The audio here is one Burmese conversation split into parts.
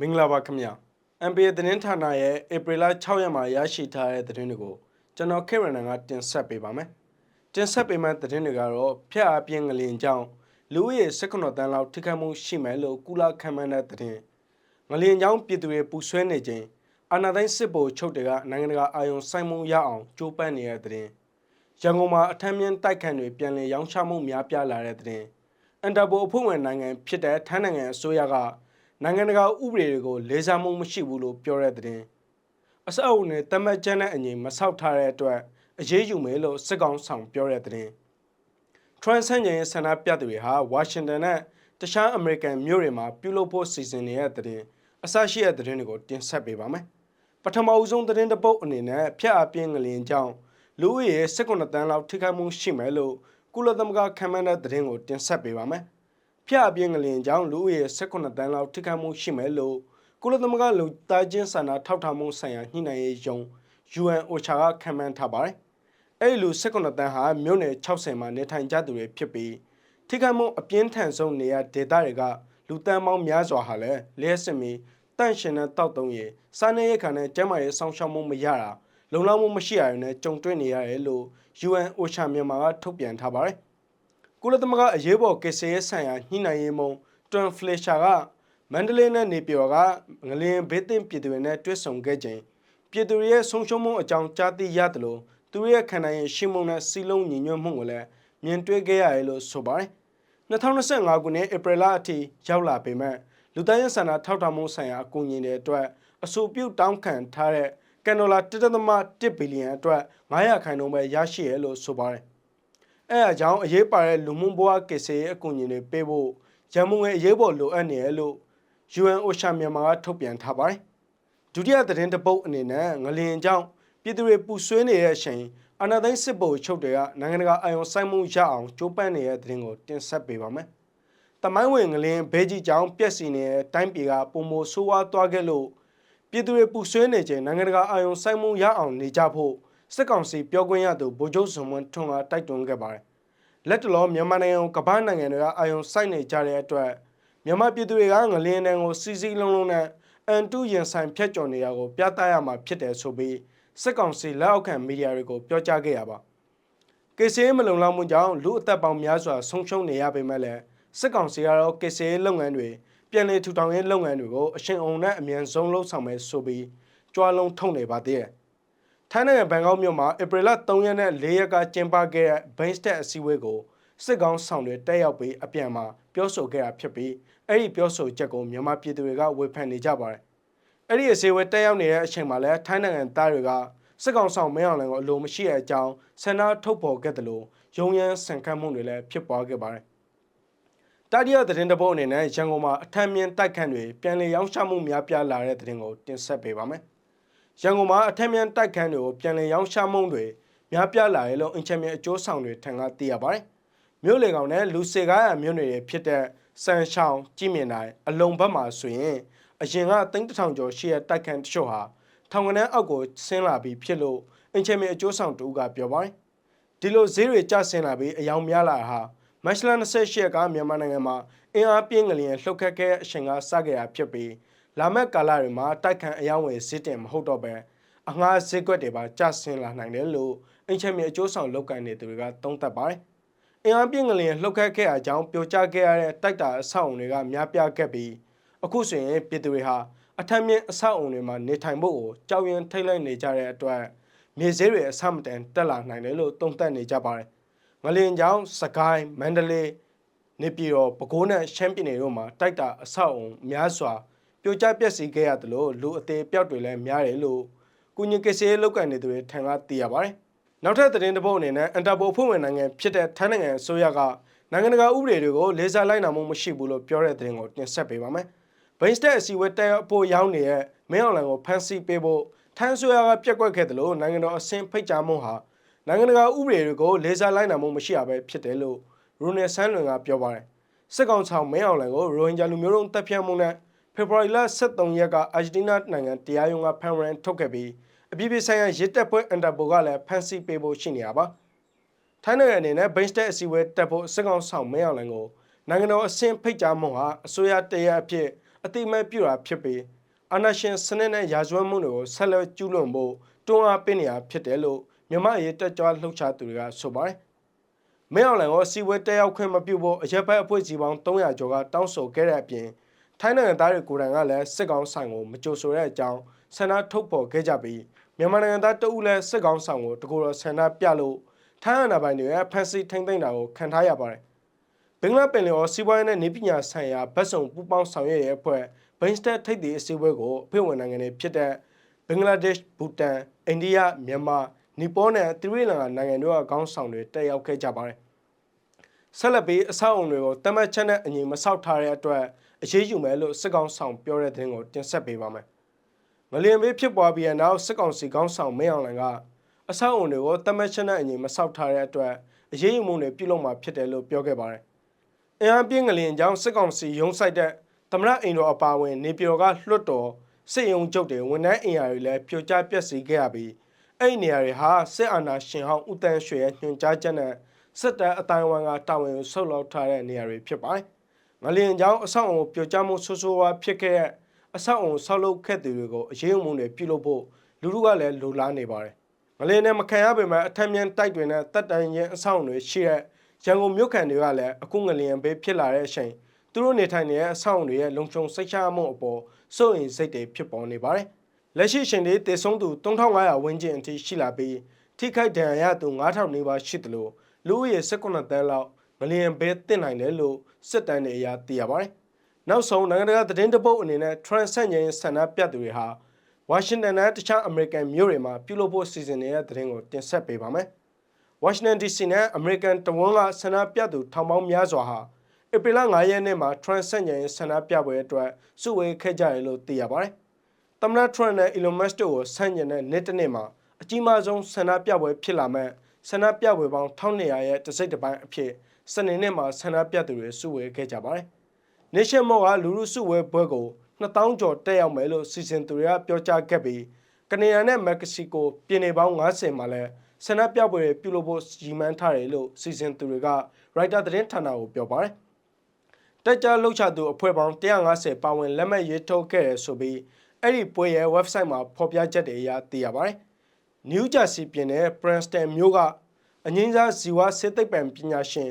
မင်္ဂလာပါခင်ဗျာ MPA သတင်းဌာနရဲ့ဧပြီလ6ရက်မှာရရှိထားတဲ့သတင်းတွေကိုကျွန်တော်ခေရနန်ကတင်ဆက်ပေးပါမယ်တင်ဆက်ပေးမယ့်သတင်းတွေကတော့ဖျက်အပြင်းငလင်ကြောင့်လူဦးရေ19တန်းလောက်ထိခိုက်မှုရှိမယ်လို့ကုလခံမှန်းတဲ့သတင်းငလင်ကြောင့်ပြည်သူတွေပူဆွဲနေခြင်းအာဏာသိမ်းစစ်ဗိုလ်ချုပ်တွေကနိုင်ငံတကာအာယုံစိုက်မှုရအောင်ကြိုးပမ်းနေတဲ့သတင်းရန်ကုန်မှာအထမ်းမြင့်တိုက်ခန့်တွေပြန်လည်ရောင်းချမှုများပြားလာတဲ့သတင်းအန်တာဘိုအဖွဲ့ဝင်နိုင်ငံဖြစ်တဲ့ထိုင်းနိုင်ငံအစိုးရက နိုင်ငံတကာဥပဒေတွေကိုလေးစားမှုမရှိဘူးလို့ပြောတဲ့သတင်းအစအုပ်နဲ့တမတ်ကျန်းတဲ့အငြိမ်မဆောက်ထားတဲ့အတွက်အရေးယူမယ်လို့စစ်ကောင်ဆောင်ပြောတဲ့သတင်းထရန်ဆန်ဂျန်ရဲ့ဆန္ဒပြသူတွေဟာဝါရှင်တန်နဲ့တခြားအမေရိကန်မြို့တွေမှာပြုလုပ်ဖို့စီစဉ်နေတဲ့သတင်းအစရှိတဲ့သတင်းတွေကိုတင်ဆက်ပေးပါမယ်ပထမအဦးဆုံးသတင်းတစ်ပုတ်အနေနဲ့ဖျက်အပြင်းငလျင်ကြောင့်လူဦးရေ19တန်းလောက်ထိခိုက်မှုရှိမယ်လို့ကုလသမဂ္ဂခံမှန်းတဲ့သတင်းကိုတင်ဆက်ပေးပါမယ်။ ဖျက်အပြင်းငလျင်ကြောင့်လူဦးရေ18တန်းလောက်ထိခိုက်မှုရှိမယ်လို့ကုလသမဂ္ဂလူသားချင်းစာနာထောက်ထားမှုဆိုင်ရာညှိနှိုင်းရေးယုံ UN OCHA ကခံမှန်းထားပါတယ်။အဲ့ဒီလူ18တန်းဟာမြို့နယ်60မှာနေထိုင်ကြသူတွေဖြစ်ပြီးထိခိုက်မှုအပြင်းထန်ဆုံးနေရာဒေသတွေကလူတန်းပေါင်းများစွာဟာလည်းလျှက်စစ်မီတန့်ရှင်တဲ့တောက်တုံးရည်စားနေရခါနဲ့ကျန်းမာရေးစောင့်ရှောက်မှုမရတာလုံလောက်မှုမရှိရရင်လည်းကြုံတွေ့နေရတယ်လို့ UN OCHA မြန်မာကထုတ်ပြန်ထားပါတယ်။ ကုလသမဂ္ဂအရေးပေါ်ကိစ္စရေးဆိုင်ရာညှိနှိုင်းရေးမှူးတွန်ဖလက်ရှာကမန္တလေးနဲ့နေပြည်တော်ကငလျင်ဘေးသင့်ပြည်သူတွေနဲ့တွေ့ဆုံခဲ့ခြင်းပြည်သူတွေရဲ့ဆုံးရှုံးမှုအကြောင်းကြားသိရတယ်လို့သူရဲ့ခန္ဓာရဲ့ရှင်းမုံနဲ့စီလုံးညီညွတ်မှုကိုလည်းမြင်တွေ့ခဲ့ရတယ်လို့ဆိုပါတယ်။2025ခုနှစ်ဧပြီလအထိရောက်လာပေမဲ့လူသားရေးဆန္ဒထောက်ထားမှုဆိုင်ရာအကူအညီတွေအတွက်အဆိုပြုတောင်းခံထားတဲ့ကန်ဒေါ်လာ1.1ဘီလီယံအတွက်900ခိုင်နှုန်းပဲရရှိရလို့ဆိုပါတယ်။ အဲအကြောင်းအရေးပါတဲ့လူမှုဘဝကိစ္စရေးအကူအညီတွေပေးဖို့ရန်ကုန်ရဲ့အရေးပေါ်လိုအပ်နေရလို့ UN OCHA မြန်မာကထုတ်ပြန်ထားပါတယ်။ဒုတိယသတင်းတစ်ပုတ်အနေနဲ့ငလျင်ကြောင့်ပြည်သူတွေပူဆွေးနေတဲ့အချိန်အနာသိန်းစစ်ဗိုလ်ချုပ်တွေကနိုင်ငံတကာအာရုံစိုက်မှုရအောင်ကြိုးပမ်းနေတဲ့သတင်းကိုတင်ဆက်ပေးပါမယ်။တမိုင်းဝင်ငလျင်ဘဲကြီးကြောင့်ပြက်စီနေတဲ့တိုင်းပြည်ကပုံမိုဆိုးဝါးသွားခဲ့လို့ပြည်သူတွေပူဆွေးနေခြင်းနိုင်ငံတကာအာရုံစိုက်မှုရအောင်နေကြဖို့ စစ်ကောင်စီပြောခွင့်ရသူဗိုလ်ချုပ်ဇွန်မွန်းထွန်းကတိုက်တွန်းခဲ့ပါတယ်။လက်တလောမြန်မာနိုင်ငံကိုကမ္ဘာနိုင်ငံတွေကအာရုံစိုက်နေကြတဲ့အတွက်မြန်မာပြည်သူတွေကငလျင်တန်းကိုစီစီလုံးလုံးနဲ့အန်တူရင်ဆိုင်ဖျက်ကျော်နေတာကိုပြသရမှာဖြစ်တယ်ဆိုပြီးစစ်ကောင်စီလက်အောက်ခံမီဒီယာတွေကိုပြောကြားခဲ့ရပါကေဆေးမလုံလောက်မှုကြောင့်လူအသက်ပေါင်းများစွာဆုံးရှုံးနေရပေမဲ့လည်းစစ်ကောင်စီကတော့ကေဆေးလုပ်ငန်းတွေပြန်လည်ထူထောင်ရေးလုပ်ငန်းတွေကိုအရှင်အုံနဲ့အမြန်ဆုံးလှုပ်ဆောင်မယ်ဆိုပြီးကြွားလုံးထုတ်နေပါသေးတယ်။ ထိုင်းနိုင်ငံဘန်ကောက်မြို့မှာဧပြီလ3ရက်နဲ့4ရက်ကကျင်းပခဲ့တဲ့ Bain Stat အစည်းအဝေးကိုစစ်ကောင်ဆောင်တွေတက်ရောက်ပြီးအပြန်မှာပြောဆိုခဲ့တာဖြစ်ပြီးအဲ့ဒီပြောဆိုချက်ကိုမြန်မာပြည်သူတွေကဝေဖန်နေကြပါတယ်။အဲ့ဒီအစည်းအဝေးတက်ရောက်နေတဲ့အချိန်မှာလည်းထိုင်းနိုင်ငံသားတွေကစစ်ကောင်ဆောင်မင်းအောင်လှိုင်ကိုအလိုမရှိတဲ့အကြောင်းဆန္ဒထုတ်ဖော်ခဲ့တယ်လို့ရုံရန်ဆန်ခတ်မှုတွေလည်းဖြစ်ပွားခဲ့ပါတယ်။တတိယသတင်းတစ်ပုဒ်အနေနဲ့ရန်ကုန်မှာအထက်မြင့်တိုက်ခန့်တွေပြန်လည်ရောင်းချမှုများပြားလာတဲ့သတင်းကိုတင်ဆက်ပေးပါမယ်။ ရန်ကုန်မှာအထက်မြင့်တိုက်ခန့်တွေကိုပြန်လည်ရောင်းချမှုတွေများပြားလာတယ်လို့အင်ချမ်းမြအကျိုးဆောင်တွေထံကသိရပါတယ်။မြို့လေကောင်နဲ့လူစေကားရမြို့နယ်တွေဖြစ်တဲ့စံရှောင်းကြီးမြင်တိုင်းအလုံဘက်မှာဆိုရင်အရင်ကသိန်းတစ်ထောင်ကျော်ရှိတဲ့တိုက်ခန့်တချို့ဟာထောင်ကနန်းအောက်ကိုဆင်းလာပြီးဖြစ်လို့အင်ချင်မီအကျိုးဆောင်တူကပြောပါတယ်ဒီလိုဈေးတွေကျဆင်းလာပြီးအယောင်များလာဟာမတ်လ28ရက်ကမြန်မာနိုင်ငံမှာအင်အားပြင်းငလျင်လှုပ်ခတ်ခဲ့အချိန်ကစခဲ့တာဖြစ်ပြီး လာမယ့်ကာလတွေမှာတိုက်ခန့်အယောင်ဝယ်ဈေးတင်မဟုတ်တော့ပဲအငှားဈေးကွက်တွေပါကျဆင်းလာနိုင်တယ်လို့အင်ချင်မီအကျိုးဆောင်လုပ်ကိုင်နေသူတွေကသုံးသပ်ပါတယ်အင်အားပြင်းငလျင်လှုပ်ခတ်ခဲ့အကြောင်းပြိုကျခဲ့ရတဲ့တိုက်တာအဆောက်အုံတွေကများပြားခဲ့ပြီးအခုဆိုရင်ပြည်သူတွေဟာအထက်မြင့်အဆောက်အုံတွေမှာနေထိုင်ဖို့ကိုကြောက်ရွံ့ထိတ်လိုက်နေကြတဲ့အတွက်မြေဈေးတွေအဆမတန်တက်လာနိုင်တယ်လို့သုံးသပ်နေကြပါတယ်။ငလင်ကြောင့်စကိုင်းမန္တလေးနေပြည်တော်ပဲခူးနဲ့ရှမ်းပြည်နယ်တို့မှာတိုက်တာအဆောက်အုံများစွာ ပြိုကျပျက်စီးခဲ့ရတယ်လို့လူအသေးပြောက်တွေလည်းများတယ်လို့ကုညင်ကစေးလောက်ကန်နေသူတွေထံကသိရပါတယ်။နောက်ထပ်သတင်းတစ်ပုဒ်အနေနဲ့အန်တာပိုဖွဲ့ဝင်နိုင်ငံဖြစ်တဲ့ထိုင်းနိုင်ငံအစိုးရကနိုင်ငံတကာဥပဒေတွေကိုလေးစားလိုက်နာမှုမရှိဘူးလို့ပြောတဲ့သတင်းကိုတင်ဆက်ပေးပါမယ်။ဘိန်းစတက်အစည်းအဝေးတက်ဖို့ရောက်နေတဲ့မင်းအောင်လှိုင်ကိုဖမ်းဆီးပေးဖို့ထန်းဆွေရကပြက်ကွက်ခဲ့တယ်လို့နိုင်ငံတော်အဆင့်ဖိတ်ကြားမှုဟာနိုင်ငံတကာဥပဒေတွေကိုလေးစားလိုက်နာမှုမရှိရပဲဖြစ်တယ်လို့ရိုနယ်ဆန်းလွင်ကပြောပါတယ်စစ်ကောင်ဆောင်မင်းအောင်လှိုင်ကိုရိုဟင်ဂျာလူမျိုးတုံးတပ်ဖြတ်မှုနဲ့ ဖေဖော်ဝါရီလ23ရက်ကအာဂျင်တီးနားနိုင်ငံတရားရုံးကဖမ်းရန်ထုတ်ခဲ့ပြီးအပြည်ပြည်ဆိုင်ရာရစ်တပ်ဖွဲ့အန်တာပိုကလည်းဖမ်းဆီးပေးဖို့ရှိနေတာပါထိုင်းနိုင်ငံအနေနဲ့ဘိန်းစတက်အစည်းအဝေးတက်ဖို့စစ်ကောင်ဆောင်မင်းအောင်လှိုင်ကိုနိုင်ငံတော်အဆင့်ဖိတ်ကြားမှုဟာအစိုးရတရအဖြစ်အအတိအမဲ့ပြုတာဖြစ်ပြီးအာဏာရှင်စနစ်နဲ့ရာဇဝတ်မှုတွေကိုဆက်လက်ကျူးလွန်ဖို့တွန်းအားပေးနေတာဖြစ်တယ်လို့မြန်မာရေးတက်ကြွလှုပ်ရှားသူတွေကဆိုပါတယ်။မင်းအောင်လှိုင်ကစီဝဲတက်ရောက်ခွင့်မပြုဖို့အရက်ဘက်အဖွဲ့အစည်းပေါင်း300ကျော်ကတောင်းဆိုခဲ့တဲ့အပြင် ထိုင်းနိုင်ငံသားတွေကိုယ်တိုင်ကလည်းစစ်ကောင်ဆောင်ကိုမကြိုဆိုတဲ့အကြောင်းဆန္ဒထုတ်ဖော်ခဲ့ကြပြီးမြန်မာနိုင်ငံသားတအုပ်လည်းစစ်ကောင်ဆောင်ကိုတကူတော်ဆန္ဒပြလို့ထိုင်းအာဏာပိုင်တွေရဲ့ဖမ်းဆီးထိန်းသိမ်းတာကိုခံထားရပါတယ်။ဘင်္ဂလားပင်လယ်အော်စီးပွားရေးနဲ့နေပညာဆိုင်ရာဗတ်စုံပူးပေါင်းဆောင်ရွက်ရေးအဖွဲ့ဘိန်းစတက်ထိပ်သီးအစည်းအဝေးကိုအဖွဲ့ဝင်နိုင်ငံတွေဖြစ်တဲ့ဘင်္ဂလားဒေ့ရှ်ဘူတန်အိန္ဒိယမြန်မာနီပေါနဲ့သီရိလင်္ကာနိုင်ငံတို့ကခေါင်းဆောင်တွေတက်ရောက်ခဲ့ကြပါတယ်။ဆက်လက်ပြီးအဆောက်အုံတွေကိုတမတ်ချက်နဲ့အညီမဆောက်ထားတဲ့အတွက် အရေးယူမယ်လို့စစ်ကောင်ဆောင်ပြောတဲ့သတင်းကိုတင်ဆက်ပေးပါမယ်။ငလျင်ဘေးဖြစ်ပွားပြီးတဲ့နောက်စစ်ကောင်စီခေါင်းဆောင်မင်းအောင်လှိုင်ကအဆောက်အုံတွေကိုတမတ်ချက်နဲ့အညီမဆောက်ထားတဲ့အတွက်အရေးယူမှုတွေပြုလုပ်မှာဖြစ်တယ်လို့ပြောခဲ့ပါတယ်။အင်အားပြင်းငလျင်ကြောင့်စစ်ကောင်စီရုံးဆိုင်တဲ့သမရအိမ်တော်အပါအဝင် နေပြည်တော်ကလွတ်တော်စစ်ရုံချုပ်တွေဝန်ထမ်းအင်အားတွေလည်းပြိုကျပျက်စီးခဲ့ရပြီးအဲ့ဒီနေရာတွေဟာစစ်အာဏာရှင်ဟောင်းဦးတန်းရွှေရဲ့ညွှန်ကြားချက်နဲ့စစ်တပ်အတိုင်းအဝန်ကတာဝန်ကိုဆုတ်လောက်ထားတဲ့နေရာတွေဖြစ်ပါတယ်။ ငလျင်ကြောင့်အဆောက်အုံပြိုကျမှုဆိုးဆိုးဝါးဖြစ်ခဲ့တဲ့အဆောက်အုံဆောက်လုပ်ခဲ့သူတွေကိုအရေးအမှုတွေပြုလုပ်ဖို့လူလူကလည်းလိုလားနေပါတယ်။ငလျင်နဲ့မခံရပေမဲ့အထက်မြင့်တိုက်တွေနဲ့တပ်တိုင်ရင်အဆောက်အုံတွေရှိတဲ့ရန်ကုန်မြို့ခံတွေကလည်းအခုငလျင်ဘေးဖြစ်လာတဲ့အချိန်သူတို့နေထိုင်နေတဲ့အဆောက်အုံတွေရဲ့လုံခြုံစိတ်ချမှုအပေါ်စိုးရိမ်စိတ်တွေဖြစ်ပေါ်နေပါတယ်။လက်ရှိရှင်တွေတည်ဆုံးသူ3500ဝန်းကျင်အထိရှိလာပြီးထိခိုက်ဒဏ်ရာရသူ9000နီးပါးရှိတယ်လို့လူဦးရေ18တန်းလောက် မလျင်ဘဲတင်နိုင်တယ်လို့စစ်တမ်းတွေအရသိရပါတယ်။နောက်ဆုံးနိုင်ငံတကာသတင်းတပုတ်အနေနဲ့ Transcend ရဲ့ဆန္ဒပြသူတွေဟာဝါရှင်တန်နဲ့တခြားအမေရိကန်မြို့တွေမှာပြုလုပ်ဖို့စီစဉ်နေတဲ့သတင်းကိုတင်ဆက်ပေးပါမယ်။ Washington DC နဲ့ American တဝန်းကဆန္ဒပြသူထောင်ပေါင်းများစွာဟာဧပြီလ9ရက်နေ့မှာ Transcend ရဲ့ဆန္ဒပြပွဲအတွက်စုဝေးခဲ့ကြတယ်လို့သိရပါတယ်။သမ္မတ Trump နဲ့ Elon Musk တို့ကိုဆန့်ကျင်တဲ့နေ့တစ်နေ့မှာအကြီးမားဆုံးဆန္ဒပြပွဲဖြစ်လာမဲ့ ဆန္ဒပြပွဲပေါင်း1200ရဲ့တစ်စိတ်တစ်ပိုင်းအဖြစ်စနေနေ့မှာဆန္ဒပြသူတွေစုဝေးခဲ့ကြပါတယ်။ Nation Mall ကလူလူစုဝေးပွဲကို2000ကျော်တက်ရောက်မယ်လို့စီစဉ်သူတွေကပြောကြားခဲ့ပြီးကနေဒါနဲ့မက္ကဆီကိုပြည်နယ်ပေါင်း90မှာလည်းဆန္ဒပြပွဲတွေပြုလုပ်ဖို့ရည်မှန်းထားတယ်လို့စီစဉ်သူတွေက Reuters သတင်းဌာနကိုပြောပါတယ်။တက်ကြလှုပ်ရှားသူအဖွဲ့ပေါင်း150ပါဝင်လက်မှတ်ရေးထိုးခဲ့တယ်ဆိုပြီးအဲ့ဒီပွဲရဲ့ website မှာဖော်ပြချက်တွေအရသိရပါတယ်။ New Jersey ပြည်နယ် Princeton မြို့ကအငင်းစားဇီဝဆေးသိပ္ပံပညာရှင်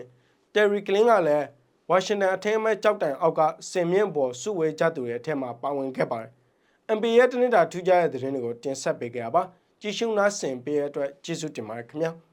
Terry Klin ကလည်းဝါရှင်တန်အထင်းအမဲကြောက်တိုင်အောက်ကစင်မြင့်ပေါ်စုဝေးကြသူတွေအထက်မှာပါဝင်ခဲ့ပါတယ်။ NBA ရဲ့တနင်္လာထူးခြားတဲ့သတင်းတွေကိုတင်ဆက်ပေးကြပါကြည့်ရှုနားဆင်ပေးတဲ့အတွက်ကျေးဇူးတင်ပါတယ်ခင်ဗျာ။